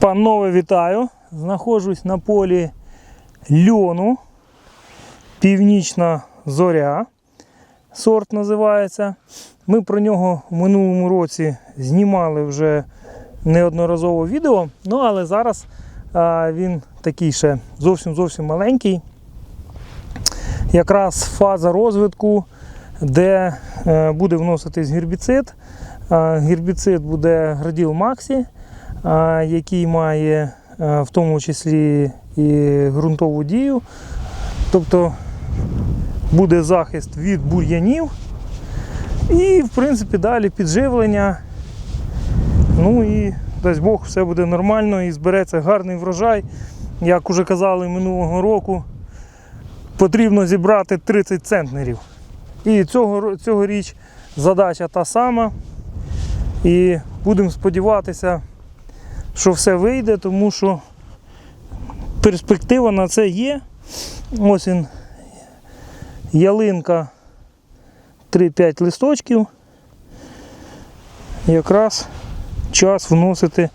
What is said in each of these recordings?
Панове, вітаю! Знаходжусь на полі льону. Північна зоря. Сорт називається. Ми про нього в минулому році знімали вже неодноразово відео. Ну, але зараз а, він такий ще зовсім зовсім маленький. Якраз фаза розвитку, де е, буде вноситись гербіцид. Гербіцид буде Граділ Максі, який має е, в тому числі і ґрунтову дію. Тобто буде захист від бур'янів. І, в принципі, далі підживлення. Ну і дасть Бог, все буде нормально і збереться гарний врожай. Як уже казали минулого року, потрібно зібрати 30 центнерів. І цього, цьогоріч задача та сама. І будемо сподіватися, що все вийде, тому що перспектива на це є. Ось він, ялинка 3-5 листочків. Якраз час вносити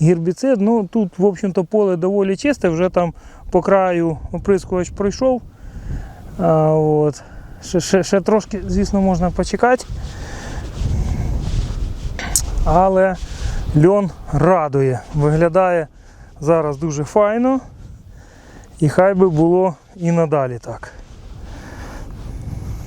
гербіцид. Ну, тут, в общем-то, поле доволі чисте, вже там по краю оприскувач пройшов. А, от. Ще, ще, ще трошки, звісно, можна почекати. Але льон радує. Виглядає зараз дуже файно. І хай би було і надалі так.